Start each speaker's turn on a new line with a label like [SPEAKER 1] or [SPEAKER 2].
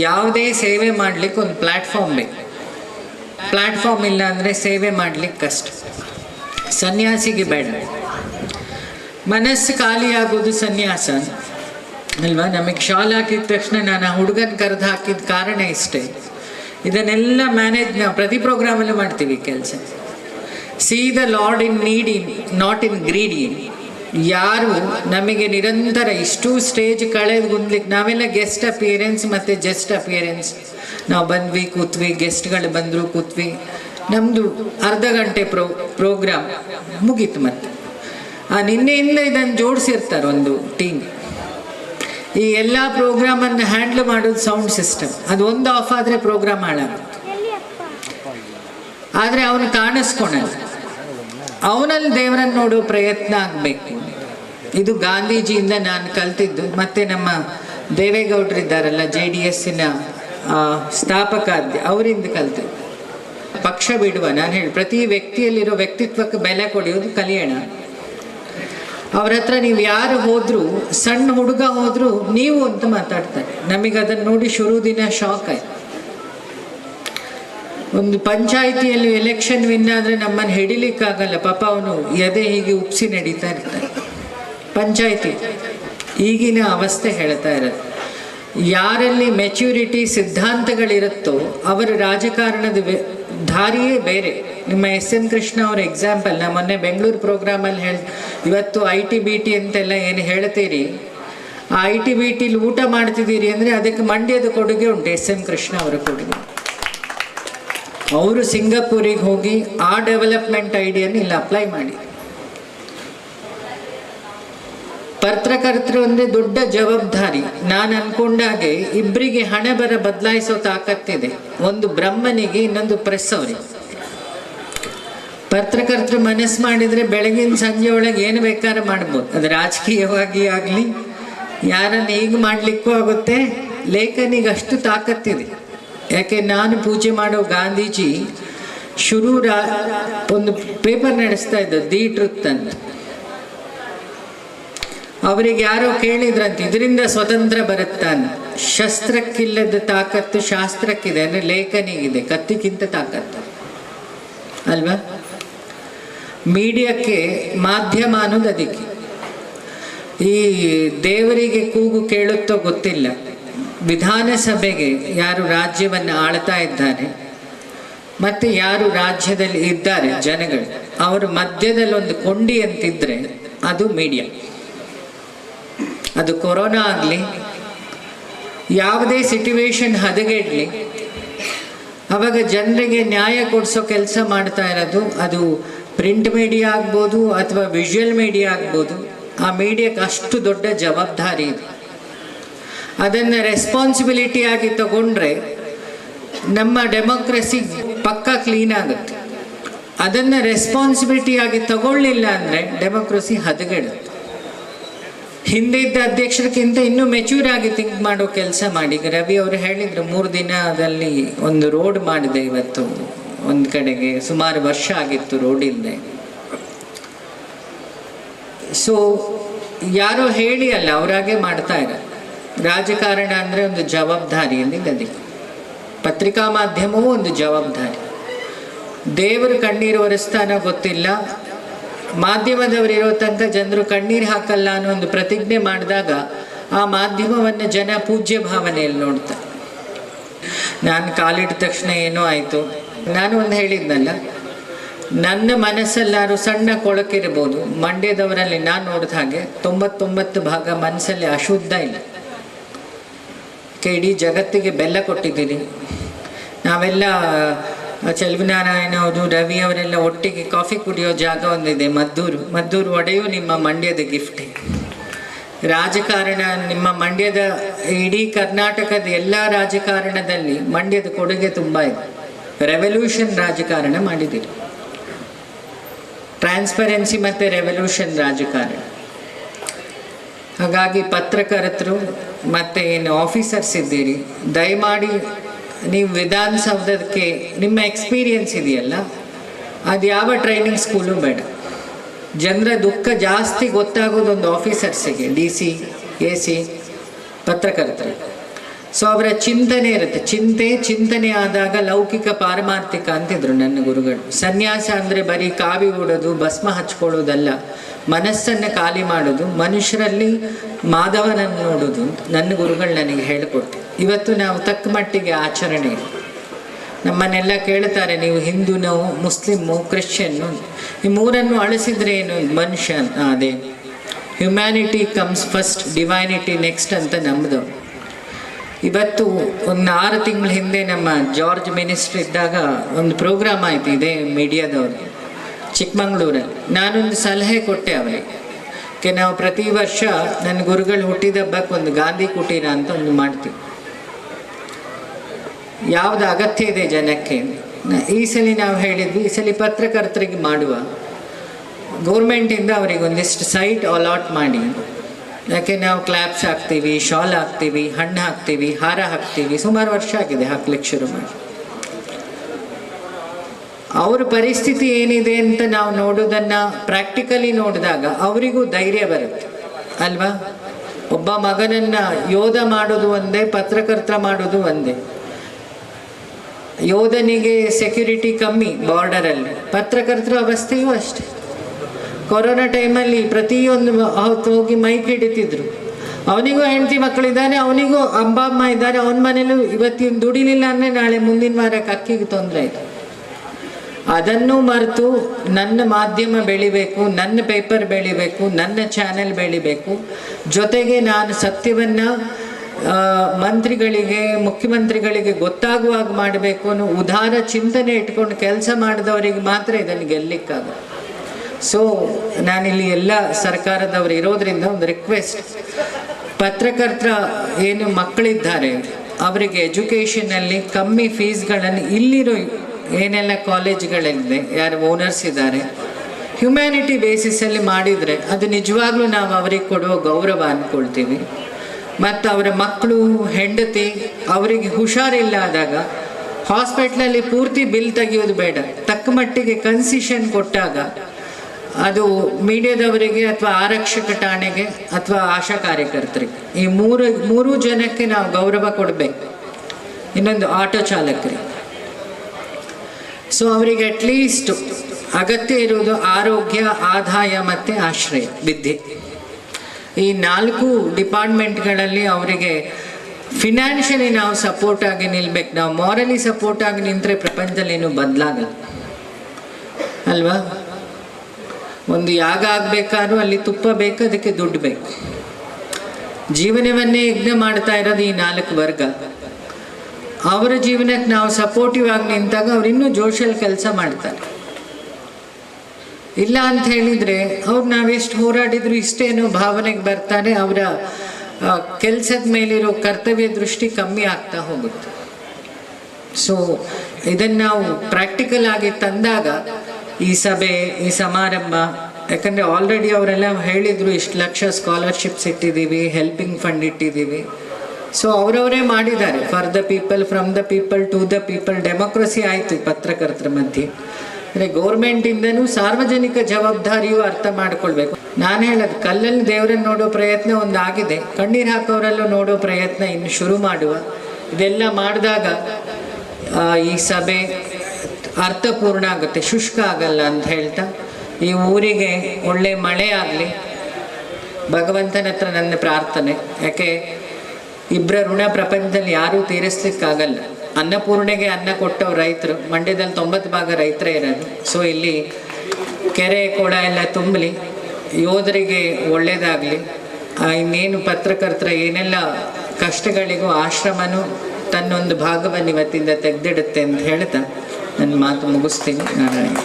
[SPEAKER 1] ಯಾವುದೇ ಸೇವೆ ಮಾಡಲಿಕ್ಕೆ ಒಂದು ಪ್ಲ್ಯಾಟ್ಫಾರ್ಮ್ ಬೇಕು. ಪ್ಲ್ಯಾಟ್ಫಾರ್ಮ್ ಇಲ್ಲ ಅಂದರೆ ಸೇವೆ ಮಾಡಲಿಕ್ಕೆ ಕಷ್ಟ. ಸನ್ಯಾಸಿಗೆ ಬೇಡ. ಮನಸ್ಸು ಖಾಲಿಯಾಗೋದು ಸನ್ಯಾಸ. ಅಲ್ವಾ? ನಮಗೆ ಶಾಲ್ ಹಾಕಿದ ತಕ್ಷಣ ನಾನು ಆ ಹುಡುಗನ ಕರೆದು ಹಾಕಿದ ಕಾರಣ ಇಷ್ಟೇ. ಇದನ್ನೆಲ್ಲ ಮ್ಯಾನೇಜ್ ನಾವು ಪ್ರತಿ ಪ್ರೋಗ್ರಾಮಲ್ಲೂ ಮಾಡ್ತೀವಿ ಕೆಲಸ. See the lord in need in not in greedy ಯಾರು ನಮಗೆ ನಿರಂತರ ಇಷ್ಟು ಸ್ಟೇಜ್ ಕಳೆದು ಗುಂದ್ಲಿಕ್ಕೆ ನಾವೆಲ್ಲ ಗೆಸ್ಟ್ ಅಪಿಯರೆನ್ಸ್ ಮತ್ತು ಜಸ್ಟ್ ಅಪಿಯರೆನ್ಸ್ ನಾವು ಬಂದ್ವಿ, ಕೂತ್ವಿ ಗೆಸ್ಟ್ಗಳು ಬಂದರು, ಕೂತ್ವಿ. ನಮ್ಮದು ಅರ್ಧ ಗಂಟೆ ಪ್ರೋ ಪ್ರೋಗ್ರಾಮ್ ಮುಗೀತು ಮತ್ತೆ. ಆ ನಿನ್ನೆಯಿಂದ ಇದನ್ನು ಜೋಡಿಸಿರ್ತಾರೆ ಒಂದು ಟೀಮ್ ಈ ಎಲ್ಲ ಪ್ರೋಗ್ರಾಮನ್ನು ಹ್ಯಾಂಡ್ಲ್ ಮಾಡೋದು ಸೌಂಡ್ ಸಿಸ್ಟಮ್ ಅದು ಒಂದು ಆಫ್ ಆದರೆ ಪ್ರೋಗ್ರಾಮ್ ಹಾಳಾಗುತ್ತೆ. ಆದರೆ ಅವನು ಕಾಣಿಸ್ಕೊಳಲ್ಲ. ಅವನಲ್ಲಿ ದೇವರನ್ನು ನೋಡೋ ಪ್ರಯತ್ನ ಆಗಬೇಕು. ಇದು ಗಾಂಧೀಜಿಯಿಂದ ನಾನು ಕಲ್ತಿದ್ದು. ಮತ್ತೆ ನಮ್ಮ ದೇವೇಗೌಡರಿದ್ದಾರಲ್ಲ, ಜೆ ಡಿ ಎಸ್ಸಿನ ಸ್ಥಾಪಕ ಅವರಿಂದ ಕಲ್ತಿದ್ದು. ಪಕ್ಷ ಬಿಡುವ, ನಾನು ಹೇಳಿ, ಪ್ರತಿ ವ್ಯಕ್ತಿಯಲ್ಲಿರೋ ವ್ಯಕ್ತಿತ್ವಕ್ಕೆ ಬೆಲೆ ಕೊಡಿಯೋದು ಕಲಿಯೋಣ. ಅವ್ರ ಹತ್ರ ನೀವು ಯಾರು ಹೋದರೂ, ಸಣ್ಣ ಹುಡುಗ ಹೋದರೂ, ನೀವು ಅಂತ ಮಾತಾಡ್ತಾರೆ. ನಮಗೆ ಅದನ್ನು ನೋಡಿ ಶುರು ದಿನ ಶಾಕ್ ಆಯ್ತು. ಒಂದು ಪಂಚಾಯಿತಿಯಲ್ಲಿ ಎಲೆಕ್ಷನ್ ವಿನ್ ಆದರೆ ನಮ್ಮನ್ನು ಹಿಡಿಲಿಕ್ಕಾಗಲ್ಲ. ಪಾಪ ಅವನು ಎದೆ ಹೀಗೆ ಉಪ್ಸಿ ನಡೀತಾ ಇರ್ತಾನೆ. ಪಂಚಾಯಿತಿ. ಈಗಿನ ಅವಸ್ಥೆ ಹೇಳ್ತಾ ಇರೋದು. ಯಾರಲ್ಲಿ ಮೆಚ್ಯೂರಿಟಿ ಸಿದ್ಧಾಂತಗಳಿರುತ್ತೋ ಅವರ ರಾಜಕಾರಣದ ದಾರಿಯೇ ಬೇರೆ. ನಿಮ್ಮ ಎಸ್ ಎನ್ ಕೃಷ್ಣ ಅವರ ಎಕ್ಸಾಂಪಲ್ ನಾ ಮೊನ್ನೆ ಬೆಂಗಳೂರು ಪ್ರೋಗ್ರಾಮಲ್ಲಿ ಹೇಳಿ, ಇವತ್ತು ಐ ಟಿ ಬಿ ಟಿ ಅಂತೆಲ್ಲ ಏನು ಹೇಳ್ತೀರಿ? ಆ ಐ ಟಿ ಬಿ ಟಿಲಿ ಊಟ ಮಾಡ್ತಿದ್ದೀರಿ ಅಂದರೆ ಅದಕ್ಕೆ ಮಂಡ್ಯದ ಕೊಡುಗೆ ಉಂಟು, ಎಸ್ ಎನ್ ಕೃಷ್ಣ ಅವರ ಕೊಡುಗೆ. ಅವರು ಸಿಂಗಾಪುರಿಗೆ ಹೋಗಿ ಆ ಡೆವಲಪ್ಮೆಂಟ್ ಐಡಿಯನ್ನು ಇಲ್ಲಿ ಅಪ್ಲೈ ಮಾಡಿ. ಪತ್ರಕರ್ತರು ಒಂದೇ ದೊಡ್ಡ ಜವಾಬ್ದಾರಿ. ನಾನು ಅನ್ಕೊಂಡಾಗೆ ಇಬ್ಬರಿಗೆ ಹಣ ಬರ ಬದಲಾಯಿಸೋ ತಾಕತ್ತಿದೆ. ಒಂದು ಬ್ರಹ್ಮನಿಗೆ ಇನ್ನೊಂದು ಪ್ರೆಸ್ ಅವರಿಗೆ ಪತ್ರಕರ್ತರು ಮನಸ್ಸು ಮಾಡಿದ್ರೆ ಬೆಳಗಿನ ಸಂಜೆ ಒಳಗೆ ಏನು ಬೇಕಾದ್ರೆ ಮಾಡ್ಬೋದು. ಅದು ರಾಜಕೀಯವಾಗಿ ಆಗಲಿ, ಯಾರನ್ನು ಈಗ ಮಾಡಲಿಕ್ಕೂ ಆಗುತ್ತೆ, ಲೇಖನಿಗೆ ಅಷ್ಟು ತಾಕತ್ತಿದೆ. ಯಾಕೆ ನಾನು ಪೂಜೆ ಮಾಡೋ ಗಾಂಧೀಜಿ ಶುರು ಒಂದು ಪೇಪರ್ ನಡೆಸ್ತಾ ಇದ್ದ ದಿ ಟ್ರುತ್ ಅಂತ. ಅವರಿಗೆ ಯಾರೋ ಕೇಳಿದ್ರಂತ, ಇದರಿಂದ ಸ್ವತಂತ್ರ ಬರುತ್ತಾನೆ ಶಸ್ತ್ರಕ್ಕಿಲ್ಲದ ತಾಕತ್ತು ಶಾಸ್ತ್ರಕ್ಕಿದೆ, ಅಂದರೆ ಲೇಖನಿಗಿದೆ, ಕತ್ತಿಗಿಂತ ತಾಕತ್ತು. ಅಲ್ವಾ? ಮೀಡಿಯಾಕ್ಕೆ ಮಾಧ್ಯಮ ಅನ್ನೋದು ಅದಕ್ಕೆ. ಈ ದೇವರಿಗೆ ಕೂಗು ಕೇಳುತ್ತೋ ಗೊತ್ತಿಲ್ಲ. ವಿಧಾನಸಭೆಗೆ ಯಾರು ರಾಜ್ಯವನ್ನು ಆಳ್ತಾ ಇದ್ದಾರೆ, ಮತ್ತೆ ಯಾರು ರಾಜ್ಯದಲ್ಲಿ ಇದ್ದಾರೆ ಜನಗಳು, ಅವರ ಮಧ್ಯದಲ್ಲಿ ಒಂದು ಕೊಂಡಿ ಅಂತಿದ್ರೆ ಅದು ಮೀಡಿಯಾ ಅದು ಕೊರೋನಾ ಆಗಲಿ, ಯಾವುದೇ ಸಿಟುವೇಶನ್ ಹದಗೆಡ್ಲಿ, ಅವಾಗ ಜನರಿಗೆ ನ್ಯಾಯ ಕೊಡಿಸೋ ಕೆಲಸ ಮಾಡ್ತಾ ಇರೋದು, ಅದು ಪ್ರಿಂಟ್ ಮೀಡಿಯಾ ಆಗ್ಬೋದು ಅಥವಾ ವಿಜುವಲ್ ಮೀಡಿಯಾ ಆಗ್ಬೋದು, ಆ ಮೀಡಿಯಾಕ್ಕೆ ಅಷ್ಟು ದೊಡ್ಡ ಜವಾಬ್ದಾರಿ ಇದೆ. ಅದನ್ನು ರೆಸ್ಪಾನ್ಸಿಬಿಲಿಟಿ ಆಗಿ ತಗೊಂಡ್ರೆ ನಮ್ಮ ಡೆಮೋಕ್ರೆಸಿ ಪಕ್ಕ ಕ್ಲೀನ್ ಆಗುತ್ತೆ. ಅದನ್ನು ರೆಸ್ಪಾನ್ಸಿಬಿಲಿಟಿ ಆಗಿ ತಗೊಳ್ಳಿಲ್ಲ ಅಂದರೆ ಡೆಮೋಕ್ರೆಸಿ ಹದಗೆಡುತ್ತೆ. ಹಿಂದೆ ಇದ್ದ ಅಧ್ಯಕ್ಷರಿಗಿಂತ ಇನ್ನೂ ಮೆಚ್ಯೂರ್ ಆಗಿ ಥಿಂಕ್ ಮಾಡೋ ಕೆಲಸ ಮಾಡಿ ರವಿ ಅವರು ಹೇಳಿದ್ರು, ಮೂರು ದಿನದಲ್ಲಿ ಒಂದು ರೋಡ್ ಮಾಡಿದೆ ಇವತ್ತು. ಒಂದು ಕಡೆಗೆ ಸುಮಾರು ವರ್ಷ ಆಗಿತ್ತು ರೋಡ್ ಇಲ್ಲದೆ ಸೊ ಯಾರೋ ಹೇಳಿ ಅಲ್ಲ ಅವರಾಗೆ ಮಾಡ್ತಾ ಇರ ರಾಜಕಾರಣ ಅಂದರೆ ಒಂದು ಜವಾಬ್ದಾರಿಯಲ್ಲಿ ಗದಿ ಪತ್ರಿಕಾ ಮಾಧ್ಯಮವೂ ಒಂದು ಜವಾಬ್ದಾರಿ. ದೇವರು ಕಣ್ಣೀರು ಒರೆಸ್ತಾನ ಗೊತ್ತಿಲ್ಲ. ಮಾಧ್ಯಮದವರು ಇರೋ ತನಕ ಜನರು ಕಣ್ಣೀರು ಹಾಕಲ್ಲ ಅನ್ನೋ ಒಂದು ಪ್ರತಿಜ್ಞೆ ಮಾಡಿದಾಗ ಆ ಮಾಧ್ಯಮವನ್ನು ಜನ ಪೂಜ್ಯ ಭಾವನೆಯಲ್ಲಿ ನೋಡ್ತಾರೆ. ನಾನು ಕಾಲಿಟ್ಟ ತಕ್ಷಣ ಏನೋ ಆಯಿತು. ನಾನು ಒಂದು ಹೇಳಿದ್ನಲ್ಲ, ನನ್ನ ಮನಸ್ಸಲ್ಲಾರು ಸಣ್ಣ ಕೊಳಕಿರ್ಬೋದು, ಮಂಡ್ಯದವರಲ್ಲಿ ನಾನು ನೋಡಿದ ಹಾಗೆ ತೊಂಬತ್ತೊಂಬತ್ತು ಭಾಗ ಮನಸ್ಸಲ್ಲಿ ಅಶುದ್ಧ ಇಲ್ಲ. ಇಡೀ ಜಗತ್ತಿಗೆ ಬೆಲ್ಲ ಕೊಟ್ಟಿದ್ದೀರಿ ನಾವೆಲ್ಲ ಚೆಲುವಿನಾರಾಯಣ ಅವರು, ರವಿ ಅವರೆಲ್ಲ ಒಟ್ಟಿಗೆ ಕಾಫಿ ಕುಡಿಯೋ ಜಾಗ ಒಂದಿದೆ, ಮದ್ದೂರು. ಮದ್ದೂರು ಒಡೆಯು ನಿಮ್ಮ ಮಂಡ್ಯದ ಗಿಫ್ಟ್ ರಾಜಕಾರಣ, ನಿಮ್ಮ ಮಂಡ್ಯದ ಇಡೀ ಕರ್ನಾಟಕದ ಎಲ್ಲ ರಾಜಕಾರಣದಲ್ಲಿ ಮಂಡ್ಯದ ಕೊಡುಗೆ ತುಂಬ ಇದೆ. ರೆವಲ್ಯೂಷನ್ ರಾಜಕಾರಣ ಮಾಡಿದ್ದೀರಿ. ಟ್ರಾನ್ಸ್ಪರೆನ್ಸಿ ಮತ್ತು ರೆವಲ್ಯೂಷನ್ ರಾಜಕಾರಣ. ಹಾಗಾಗಿ ಪತ್ರಕರ್ತರು ಮತ್ತು ಏನು ಆಫೀಸರ್ಸ್ ಇದ್ದೀರಿ, ದಯಮಾಡಿ ನೀವು ವಿಧಾನಸೌಧಕ್ಕೆ, ನಿಮ್ಮ ಎಕ್ಸ್ಪೀರಿಯನ್ಸ್ ಇದೆಯಲ್ಲ, ಅದು ಯಾವ ಟ್ರೈನಿಂಗ್ ಸ್ಕೂಲು ಬೇಡ. ಜನರ ದುಃಖ ಜಾಸ್ತಿ ಗೊತ್ತಾಗೋದೊಂದು ಆಫೀಸರ್ಸಿಗೆ ಡಿ ಸಿ ಎ ಸಿ ಪತ್ರಕರ್ತರು ಸೊ ಅವರ ಚಿಂತನೆ ಇರುತ್ತೆ. ಚಿಂತೆ, ಚಿಂತನೆ ಆದಾಗ ಲೌಕಿಕ ಪಾರಮಾರ್ಥಿಕ ಅಂತಿದ್ರು ನನ್ನ ಗುರುಗಳು. ಸನ್ಯಾಸ ಅಂದರೆ ಬರೀ ಕಾವಿ ಉಡೋದು, ಭಸ್ಮ ಹಚ್ಕೊಳ್ಳೋದಲ್ಲ. ಮನಸ್ಸನ್ನು ಖಾಲಿ ಮಾಡೋದು, ಮನುಷ್ಯರಲ್ಲಿ ಮಾಧವನನ್ನು ನೋಡೋದು ನನ್ನ ಗುರುಗಳು ನನಗೆ ಹೇಳಿಕೊಡ್ತೀವಿ ಇವತ್ತು ನಾವು ತಕ್ಕ ಮಟ್ಟಿಗೆ ಆಚರಣೆ ಇದೆ. ನಮ್ಮನ್ನೆಲ್ಲ ಕೇಳ್ತಾರೆ, ನೀವು ಹಿಂದೂನೋ, ಮುಸ್ಲಿಮು, ಕ್ರಿಶ್ಚಿಯನ್ನು? ಈ ಮೂರನ್ನು ಅಳಿಸಿದ್ರೆ ಏನು? ಮನುಷ್ಯ ಅದೇ humanity comes first divinity next ಅಂತ ನಮ್ಮದು ಇವತ್ತು ಒಂದು ಆರು ತಿಂಗಳ ಹಿಂದೆ ನಮ್ಮ ಜಾರ್ಜ್ ಮಿನಿಸ್ಟರ್ ಇದ್ದಾಗ ಒಂದು ಪ್ರೋಗ್ರಾಮ್ ಆಯಿತು ಇದೇ ಮೀಡಿಯಾದವ್ರಿಗೆ, ಚಿಕ್ಕಮಂಗ್ಳೂರಲ್ಲಿ. ನಾನೊಂದು ಸಲಹೆ ಕೊಟ್ಟೆ ಅವರಿಗೆ. ನಾವು ಪ್ರತಿ ವರ್ಷ ನನ್ನ ಗುರುಗಳು ಹುಟ್ಟಿದ ಹಬ್ಬಕ್ಕೆ ಒಂದು ಗಾಂಧಿ ಕುಟೀರ ಅಂತ ಒಂದು ಮಾಡ್ತೀವಿ. ಯಾವುದು ಅಗತ್ಯ ಇದೆ ಜನಕ್ಕೆ? ಈ ಸಲ ನಾವು ಹೇಳಿದ್ವಿ, ಈ ಸಲ ಪತ್ರಕರ್ತರಿಗೆ ಮಾಡುವ. ಗೌರ್ಮೆಂಟಿಂದ ಅವರಿಗೆ ಒಂದಿಷ್ಟು ಸೈಟ್ ಅಲಾಟ್ ಮಾಡಿ ಯಾಕೆ ನಾವು ಕ್ಲಾಪ್ಸ್ ಹಾಕ್ತೀವಿ ಶಾಲ್ ಹಾಕ್ತೀವಿ, ಹಣ್ಣು ಹಾಕ್ತೀವಿ, ಹಾರ ಹಾಕ್ತೀವಿ, ಸುಮಾರು ವರ್ಷ ಆಗಿದೆ ಹಾಕ್ಲಿಕ್ಕೆ ಶುರು ಮಾಡಿ. ಅವ್ರ ಪರಿಸ್ಥಿತಿ ಏನಿದೆ ಅಂತ ನಾವು ನೋಡೋದನ್ನ ಪ್ರಾಕ್ಟಿಕಲಿ ನೋಡಿದಾಗ ಅವರಿಗೂ ಧೈರ್ಯ ಬರುತ್ತೆ, ಅಲ್ವಾ? ಒಬ್ಬ ಮಗನನ್ನ ಯೋಧ ಮಾಡೋದು ಒಂದೇ, ಪತ್ರಕರ್ತ ಮಾಡೋದು ಒಂದೇ. ಯೋಧನಿಗೆ ಸೆಕ್ಯೂರಿಟಿ ಕಮ್ಮಿ ಬಾರ್ಡರಲ್ಲಿ ಪತ್ರಕರ್ತರ ಅವಸ್ಥೆಯೂ ಅಷ್ಟೆ. ಕೊರೋನಾ ಟೈಮಲ್ಲಿ ಪ್ರತಿಯೊಂದು ಹೊತ್ತು ಹೋಗಿ ಮೈಕ್ ಹಿಡಿತಿದ್ರು. ಅವನಿಗೂ ಹೆಂಡತಿ ಮಕ್ಕಳಿದ್ದಾನೆ ಅವನಿಗೂ ಅಂಬ ಅಮ್ಮ ಇದ್ದಾರೆ. ಅವನ ಮನೇಲೂ ಇವತ್ತಿನ ದುಡಿಲಿಲ್ಲ ಅಂದರೆ ನಾಳೆ ಮುಂದಿನ ವಾರಕ್ಕೆ ಅಕ್ಕಿಗೆ ತೊಂದರೆ ಆಯಿತು. ಅದನ್ನು ಮರೆತು ನನ್ನ ಮಾಧ್ಯಮ ಬೆಳಿಬೇಕು, ನನ್ನ ಪೇಪರ್ ಬೆಳಿಬೇಕು, ನನ್ನ ಚಾನೆಲ್ ಬೆಳಿಬೇಕು. ಜೊತೆಗೆ ನಾನು ಸತ್ಯವನ್ನು ಮಂತ್ರಿಗಳಿಗೆ, ಮುಖ್ಯಮಂತ್ರಿಗಳಿಗೆ ಗೊತ್ತಾಗುವಾಗ ಮಾಡಬೇಕು ಅನ್ನೋ ಉದಾರ ಚಿಂತನೆ ಇಟ್ಕೊಂಡು ಕೆಲಸ ಮಾಡಿದವರಿಗೆ ಮಾತ್ರ ಇದನ್ನು ಗೆಲ್ಲಿಕ್ಕಾಗುತ್ತೆ ಸೊ ನಾನಿಲ್ಲಿ ಎಲ್ಲ ಸರ್ಕಾರದವರು ಇರೋದ್ರಿಂದ ಒಂದು ರಿಕ್ವೆಸ್ಟ್ ಪತ್ರಕರ್ತರ ಏನು ಮಕ್ಕಳಿದ್ದಾರೆ, ಅವರಿಗೆ ಎಜುಕೇಷನಲ್ಲಿ ಕಮ್ಮಿ ಫೀಸ್ಗಳನ್ನು ಇಲ್ಲಿರೋ ಏನೆಲ್ಲ ಕಾಲೇಜ್ಗಳಿದೆ ಯಾರು ಓನರ್ಸ್ ಇದ್ದಾರೆ ಹ್ಯುಮ್ಯಾನಿಟಿ ಬೇಸಿಸಲ್ಲಿ ಮಾಡಿದರೆ ಅದು ನಿಜವಾಗ್ಲೂ ನಾವು ಅವರಿಗೆ ಕೊಡುವ ಗೌರವ ಅಂದ್ಕೊಳ್ತೀವಿ ಮತ್ತು ಅವರ ಮಕ್ಕಳು ಹೆಂಡತಿ ಅವರಿಗೆ ಹುಷಾರಿಲ್ಲ ಆದಾಗ ಹಾಸ್ಪಿಟ್ಲಲ್ಲಿ ಪೂರ್ತಿ ಬಿಲ್ ತೆಗೆಯೋದು ಬೇಡ. ತಕ್ಕ ಮಟ್ಟಿಗೆ ಕನ್ಸಿಷನ್ ಕೊಟ್ಟಾಗ ಅದು ಮೀಡಿಯಾದವರಿಗೆ ಅಥವಾ ಆರಕ್ಷಕ ಠಾಣೆಗೆ ಅಥವಾ ಆಶಾ ಕಾರ್ಯಕರ್ತರಿಗೆ. ಈ ಮೂರು ಮೂರು ಜನಕ್ಕೆ ನಾವು ಗೌರವ ಕೊಡಬೇಕು. ಇನ್ನೊಂದು ಆಟೋ ಚಾಲಕರಿಗೆ. ಸೊ ಅವರಿಗೆ ಅಟ್ಲೀಸ್ಟ್ ಅಗತ್ಯ ಇರುವುದು ಆರೋಗ್ಯ, ಆದಾಯ ಮತ್ತು ಆಶ್ರಯ, ವಿದ್ಯೆ. ಈ ನಾಲ್ಕು ಡಿಪಾರ್ಟ್ಮೆಂಟ್ಗಳಲ್ಲಿ ಅವರಿಗೆ ಫಿನಾನ್ಷಿಯಲಿ ನಾವು ಸಪೋರ್ಟ್ ಆಗಿ ನಿಲ್ಬೇಕು. ನಾವು ಮಾರಲಿ ಸಪೋರ್ಟ್ ಆಗಿ ನಿಂತರೆ ಪ್ರಪಂಚದಲ್ಲಿ ಏನು ಬದಲಾಗಲ್ಲ. ಅಲ್ವಾ? ಒಂದು ಯಾಗ ಆಗಬೇಕಾದ್ರೂ ಅಲ್ಲಿ ತುಪ್ಪ ಬೇಕು, ಅದಕ್ಕೆ ದುಡ್ಡು ಬೇಕು. ಜೀವನವನ್ನೇ ಯಜ್ಞ ಮಾಡ್ತಾ ಇರೋದು ಈ ನಾಲ್ಕು ವರ್ಗ. ಅವರ ಜೀವನಕ್ಕೆ ನಾವು ಸಪೋರ್ಟಿವ್ ಆಗಿ ನಿಂತಾಗ ಅವ್ರು ಇನ್ನೂ ಜೋಶಲ್ಲಿ ಕೆಲಸ ಮಾಡ್ತಾರೆ. ಇಲ್ಲ ಅಂತ ಹೇಳಿದ್ರೆ ಅವ್ರು ನಾವೆಷ್ಟು ಹೋರಾಡಿದ್ರು ಇಷ್ಟೇನೋ ಭಾವನೆಗೆ ಬರ್ತಾರೆ, ಅವರ ಕೆಲಸದ ಮೇಲಿರೋ ಕರ್ತವ್ಯ ದೃಷ್ಟಿ ಕಮ್ಮಿ ಆಗ್ತಾ ಹೋಗುತ್ತೆ. ಸೊ ಇದನ್ನು ನಾವು ಪ್ರಾಕ್ಟಿಕಲ್ ಆಗಿ ತಂದಾಗ ಈ ಸಭೆ, ಈ ಸಮಾರಂಭ. ಯಾಕಂದರೆ ಆಲ್ರೆಡಿ ಅವರೆಲ್ಲ ಹೇಳಿದರು, ಇಷ್ಟು ಲಕ್ಷ ಸ್ಕಾಲರ್ಶಿಪ್ಸ್ ಇಟ್ಟಿದ್ದೀವಿ ಹೆಲ್ಪಿಂಗ್ ಫಂಡ್ ಇಟ್ಟಿದ್ದೀವಿ. ಸೊ ಅವರವರೇ ಮಾಡಿದ್ದಾರೆ. For the people from the people to the people democracy ಆಯಿತು ಪತ್ರಕರ್ತರ ಮಧ್ಯೆ. ಅಂದರೆ ಗೌರ್ಮೆಂಟಿಂದನೂ ಸಾರ್ವಜನಿಕ ಜವಾಬ್ದಾರಿಯು ಅರ್ಥ ಮಾಡಿಕೊಳ್ಬೇಕು. ನಾನು ಹೇಳೋದು, ಕಲ್ಲಲ್ಲಿ ದೇವರನ್ನು ನೋಡೋ ಪ್ರಯತ್ನ ಒಂದು ಆಗಿದೆ ಕಣ್ಣೀರು ಹಾಕೋರಲ್ಲೂ ನೋಡೋ ಪ್ರಯತ್ನ ಇನ್ನು ಶುರು ಮಾಡುವ. ಇದೆಲ್ಲ ಮಾಡಿದಾಗ ಈ ಸಭೆ ಅರ್ಥಪೂರ್ಣ ಆಗುತ್ತೆ, ಶುಷ್ಕ ಆಗಲ್ಲ ಅಂತ ಹೇಳ್ತಾ, ಈ ಊರಿಗೆ ಒಳ್ಳೆ ಮಳೆ ಆಗಲಿ, ಭಗವಂತನ ಹತ್ರ ನನ್ನ ಪ್ರಾರ್ಥನೆ. ಯಾಕೆ ಇಬ್ಬರ ಋಣ ಪ್ರಪಂಚದಲ್ಲಿ ಯಾರೂ ತೀರಿಸ್ಲಿಕ್ಕಾಗಲ್ಲ. ಅನ್ನಪೂರ್ಣೆಗೆ ಅನ್ನ ಕೊಟ್ಟವ್ರು ರೈತರು, ಮಂಡ್ಯದಲ್ಲಿ ತೊಂಬತ್ತು ಭಾಗ ರೈತರೇ ಇರೋದು. ಸೊ ಇಲ್ಲಿ ಕೆರೆ ಕೊಳ ಎಲ್ಲ ತುಂಬಲಿ, ಯೋಧರಿಗೆ ಒಳ್ಳೆಯದಾಗಲಿ ಇನ್ನೇನು ಪತ್ರಕರ್ತರ ಏನೆಲ್ಲ ಕಷ್ಟಗಳಿಗೂ ಆಶ್ರಮನೂ ತನ್ನೊಂದು ಭಾಗವನ್ನು ಇವತ್ತಿಂದ ತೆಗೆದಿಡುತ್ತೆ ಅಂತ ಹೇಳ್ತಾ ನನ್ನ ಮಾತು ಮುಗಿಸ್ತೀನಿ. ನಾರಾಯಣ